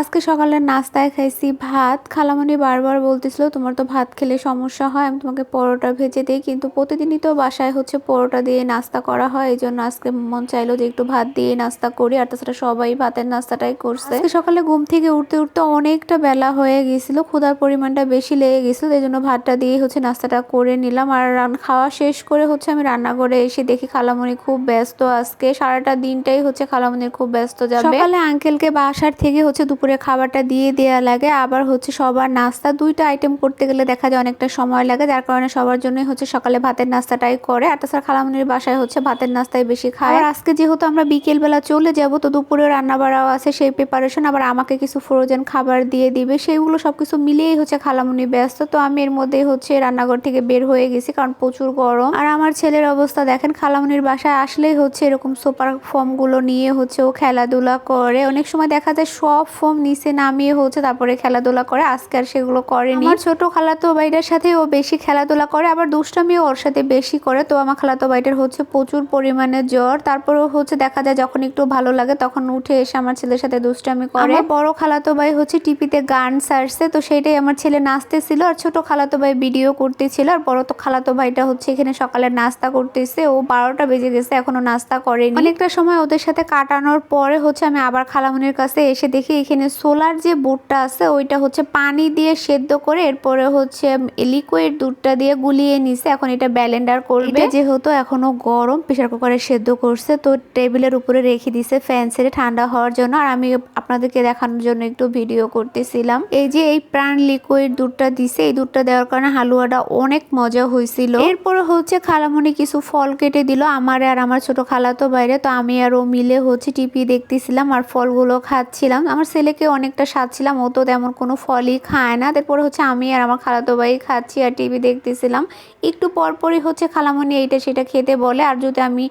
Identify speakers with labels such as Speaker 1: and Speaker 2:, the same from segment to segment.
Speaker 1: আজকে সকালের নাস্তায় খাইছি ভাত। খালামণি বারবার বলতেছিল, তোমার তো ভাত খেলে সমস্যা হয়, আমি তোমাকে পরোটা ভেজে দিই। কিন্তু প্রতিদিনই তো বাসায় হচ্ছে পরোটা দিয়ে নাস্তা করা হয়। এই জন্য আজকে মন চাইলো যে একটু ভাত দিয়ে নাস্তা করি। আর তাছাড়া সবাই ভাতের নাস্তাটাই করছে। সকালে ঘুম থেকে উঠতে উঠতে অনেকটা বেলা হয়ে গেছিল। ক্ষুধার পরিমাণটা বেশি লেগে গেছিল, এই জন্য ভাতটা দিয়ে হচ্ছে নাস্তাটা করে নিলাম। আর খাওয়া শেষ করে হচ্ছে আমি রান্নাঘরে এসে দেখি খালামণি খুব ব্যস্ত আজকে। সারাটা দিনটাই হচ্ছে খালামণির খুব ব্যস্ত যাবে। সকালে আঙ্কেলকে বাসার থেকে হচ্ছে দুপুরে খাবারটা দিয়ে দেওয়া লাগে। আবার হচ্ছে সবার নাস্তা, দুইটা আইটেম করতে গেলে দেখা যায় অনেকটা সময় লাগে, যার কারণে সবার জন্যই হচ্ছে সকালে ভাতের নাস্তাটাই করে। আর তাছাড়া খালামণির বাসায় হচ্ছে ভাতের নাস্তাই বেশি খায়। আর আজকে যেহেতু আমরা বিকেলবেলা চলে যাব, তো দুপুরে রান্না বাড়াও আছে, সেই প্রিপারেশন আবার আমাকে কিছু ফ্রোজেন খাবার দিয়ে দিবে। সেইগুলো সব কিছু মিলিয়েই হচ্ছে খালামণি ব্যস্ত, তো আমি এর মধ্যে হচ্ছে রান্নাঘর থেকে বের হয়ে গেছি, কারণ প্রচুর গরম। আর আমার ছেলের অবস্থা দেখেন খালামণির বাসায় আসলেই হচ্ছে এরকম সুপার ফর্মগুলো নিয়ে হচ্ছে ও খেলাধুলা করে। অনেক সময় দেখা যায় সব ফর্ম নিচে নামিয়ে হচ্ছে তারপরে খেলাধুলা করে। আজকে আর সেগুলো করেনি। আমার ছোট খালাতো ভাইটার সাথে ও বেশি খেলাধুলা করে আবার দুষ্টামিও ওর সাথে বেশি করে। তো আমার খালাতো ভাইটার হচ্ছে প্রচুর পরিমাণে জ্বর। তারপরেও হচ্ছে দেখা যায় যখন একটু ভালো লাগে তখন উঠে এসে আমার ছেলের সাথে দুষ্টামি করে। আমার বড় খালাতো ভাই হচ্ছে টিপিতে গান সারছে তো সেটাই আমার ছেলে নাচতেছিল আর ছোট খালাতো ভাই ভিডিও করতেছিল। আর বড় তো খালাতো ভাইটা হচ্ছে এখানে সকালে নাস্তা করতেছে। ও বারোটা বেজে গেছে এখনও নাস্তা করেনি। অনেকটা সময় ওদের সাথে কাটানোর পরে হচ্ছে আমি আবার খালামনির কাছে এসে দেখি এখানে সোলার যে বুটটা আছে ওইটা হচ্ছে পানি দিয়ে সেদ্ধ করে এরপরে হচ্ছে লিকুইড দুধটা দিয়ে গুলিয়ে নিছে। এখন এটা ব্যালেন্ডার করবে। যেহেতু এখনও গরম প্রেশার কুকারে সেদ্ধ করছে তো টেবিলের উপরে রেখে দিছে ফ্যান ছেড়ে ঠান্ডা হওয়ার জন্য। আর আমি আপনাদেরকে দেখানোর জন্য একটু ভিডিও করতেছিলাম। এই যে এই প্রাণ লিকুইড দুধটা দিছে এই দুধটা দেওয়ার কারণে হালুয়াটা অনেক মজা হয়েছিল। এরপরে হচ্ছে খালামণি কিছু ফল কেটে দিল আমার আর আমার ছোট খালাতো বাইরে তো আমি আর ও মিলে হচ্ছে টিপি দেখতেছিলাম আর ফলগুলো খাচ্ছিলাম। আমার ছেলেকে অনেকটা সাজছিলাম ও তো তেমন কোনো ফলই খায় না। তারপরে হচ্ছে আমি আর আমার খালাতো ভাই খাচ্ছি আর টিভি দেখতেছিলাম। একটু পরপরই হচ্ছে খালামণি এইটা সেটা খেতে বলে, আর যদি আমি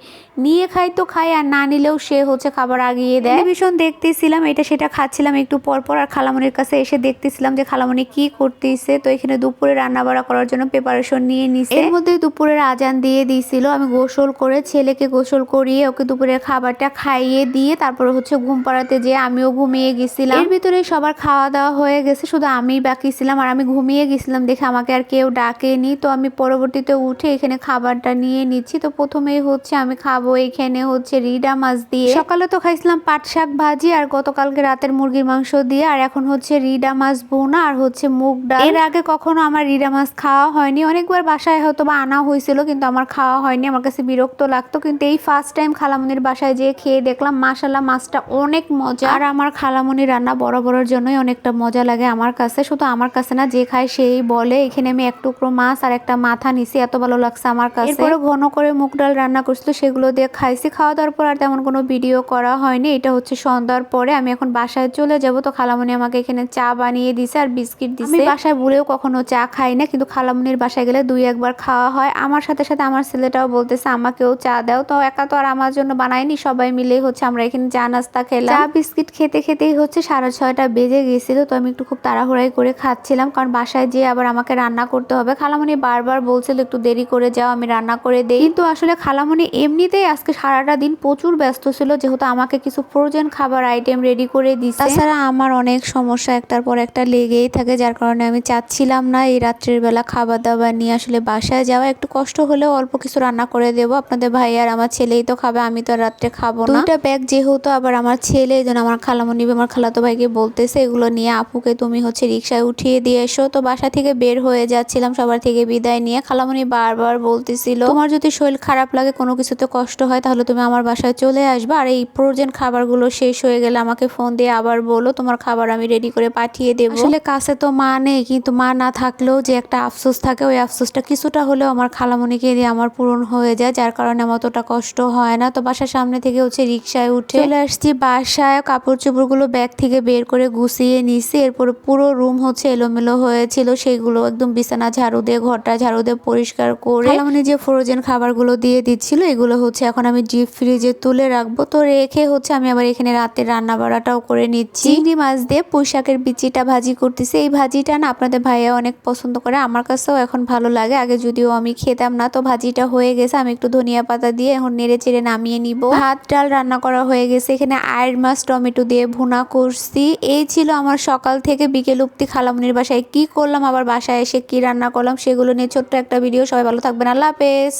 Speaker 1: নিয়ে খাই তো খাই, আর না নিলেও সে হচ্ছে খাবার আগিয়ে দেয়। ভীষণ দেখতেছিলাম এটা সেটা খাচ্ছিলাম একটু পরপর আর খালামণির কাছে এসে দেখতেছিলাম যে খালামণি কি করতেছে। তো এখানে দুপুরে রান্না বাড়া করার জন্য প্রিপারেশন নিয়ে নিছে। এর মধ্যে দুপুরের আজান দিয়ে দিয়েছিল আমি গোসল করে ছেলেকে গোসল করিয়ে ওকে দুপুরের খাবারটা খাইয়ে দিয়ে, তারপরে হচ্ছে ঘুম পাড়াতে যেয়ে আমিও ঘুমিয়ে গেছিলাম। এর ভিতরে সবার খাওয়া দাওয়া হয়ে গেছে শুধু আমি বাকি ছিলাম আর আমি ঘুমিয়ে গেছিলাম। দেখে আমাকে আর কেউ ডাকেনি তো আমি পরবর্তীতে উঠে এখানে খাবারটা নিয়ে নিচ্ছি। তো প্রথমেই হচ্ছে আমি খাব এখানে হচ্ছে রিডা মাছ দিয়ে। সকালে তো খাইছিলাম পাট শাক ভাজি আর গতকালকে রাতের মুরগির মাংস দিয়ে আর এখন হচ্ছে রিডা মাছ বোনা আর হচ্ছে মুগ ডাল। এর আগে কখনো আমার রিডা মাছ খাওয়া হয়নি। অনেকবার বাসায় হয়তো বা আনা হয়েছিল কিন্তু আমার খাওয়া হয়নি। আমার কাছে বিরক্ত লাগতো কিন্তু এই ফার্স্ট টাইম খালামনির বাসায় যেয়ে খেয়ে দেখলাম মাসাল্লাহ মাছটা অনেক মজা। আর আমার খালামনি রান্না বড় বড়র জন্যই অনেকটা মজা লাগে আমার কাছে। শুধু আমার কাছে না যে খায় সেই বলে এখানে আমি এক টুকরো মাছ আর একটা মাথা নিছি এত ভালো লাগছে আমার কাছে। এরপরে ঘন করে মুগ ডাল রান্না করছিল সেগুলো দিয়ে খাইছি। খাওয়া দাওয়ার পর আর তেমন কোনো ভিডিও করা হয়নি এটা হচ্ছে সন্ধ্যার পরে। আমি এখন বাসায় চলে যাব তো খালামনি আমাকে এখানে চা বানিয়ে দিছে আর বিস্কিট দিছে। আমি বাসায় ভুলেও কখনো চা খাই না কিন্তু খালামনির বাসায় গেলে দুই একবার খাওয়া হয়। আমার সাথে সাথে আমার ছেলেটাও বলতেছে আমাকেও চা দাও। তো একা তো আর আমার জন্য বানায়নি সবাই মিলেই হচ্ছে আমরা এখানে চা নাস্তা খেলাম। চা বিস্কিট খেতে খেতেই হচ্ছে সাড়ে ছয়টা বেজে গেছিল, তো আমি একটু খুব তাড়াহুড়াই করে খাচ্ছিলাম। কারণ বাসায় যেয়ে আবার আমাকে রান্না করতে হবে। খালামণি বারবার বলছিল, একটু দেরি করে যাও, আমি রান্না করে দেই। কিন্তু আসলে খালামণি এমনিতেই আজকে সারাটা দিন প্রচুর ব্যস্ত ছিল, যেহেতু আমাকে কিছু ফ্রোজেন খাবার আইটেম রেডি করে দিচ্ছে তাছাড়া আমার অনেক সমস্যা, একটার পর একটা লেগেই থাকে, যার কারণে আমি চাচ্ছিলাম না এই রাত্রের বেলা খাবার দাবার নিয়ে আসলে বাসায় যাওয়া। একটু কষ্ট হলেও অল্প কিছু রান্না করে দেবো। আপনাদের ভাই আর আমার ছেলেই তো খাবে, আমি তো রাত্রে খাব না। দুইটা ব্যাগ যেহেতু আবার আমার ছেলে যেন আমার খালামণি, আমার খালাতো ভাইকে বলতেছে এগুলো নিয়ে আপুকে তুমি হচ্ছে রিক্সায় উঠিয়ে দিয়ে এসো। তো বাসা থেকে বের হয়ে যাচ্ছিলাম সবার থেকে বিদায় নিয়ে। খালামণি বারবার বলতেছিল তোমার যদি শরীর খারাপ লাগে কোনো কিছুতে কষ্ট হয় তাহলে তুমি আমার বাসায় চলে আসবে। আর এই ফ্রোজেন খাবারগুলো শেষ হয়ে গেলে আমাকে ফোন দিয়ে আবার বলো তোমার খাবার আমি রেডি করে পাঠিয়ে দেবো। আসলে কাছে তো মা নেই কিন্তু মা না থাকলেও যে একটা আফসোস থাকে ওই আফসোসটা কিছুটা হলেও আমার খালামণিকে দিয়ে আমার পূরণ হয়ে যায় যার কারণে আমার অতটা কষ্ট হয় না। তো বাসার সামনে থেকে হচ্ছে রিক্সায় উঠে চলে আসছি বাসায় কাপড় চোপড়গুলো ব্যাগ থেকে বের করে গুছিয়ে নিছি। এরপর পুরো রুম হচ্ছে এলোমেলো হয়েছিল। সেগুলো একদম বিছানা ঝাড়ু দিয়ে ঘরটা ঝাড়ু দিয়ে পরিষ্কার করে মানে যে ফ্রোজেন খাবারগুলো দিয়ে দিচ্ছিল এগুলো হচ্ছে এখন আমি ডিপ ফ্রিজে তুলে রাখব। তো রেখে হচ্ছে আমি আবার এখানে রাতে রান্না বাড়াটাও করে নিচ্ছি। চিংড়ি মাছ দিয়ে পুঁইশাকের বিচিটা ভাজি করতেছি। এই ভাজিটা না আপনাদের ভাইয়া অনেক পছন্দ করে আমার কাছেও এখন ভালো লাগে। আগে যদিও আমি খেতাম না তো ভাজিটা হয়ে গেছে। আমি একটু ধনিয়া পাতা দিয়ে এখন নেড়ে চেড়ে নামিয়ে নিব। ভাত ডাল রান্না করা হয়ে গেছে। এখানে আয়ের মাছ টমেটো দিয়ে ভুনা করছি করছি। এই ছিল আমার সকাল থেকে বিকেল উক্তি খালামুনির বাসায়। কি করলাম? আবার বাসায় এসে কি রান্না করলাম? সেগুলো নিয়ে ছোট্ট একটা ভিডিও। সবাই ভালো থাকবেন। আল্লাহ হাফেজ।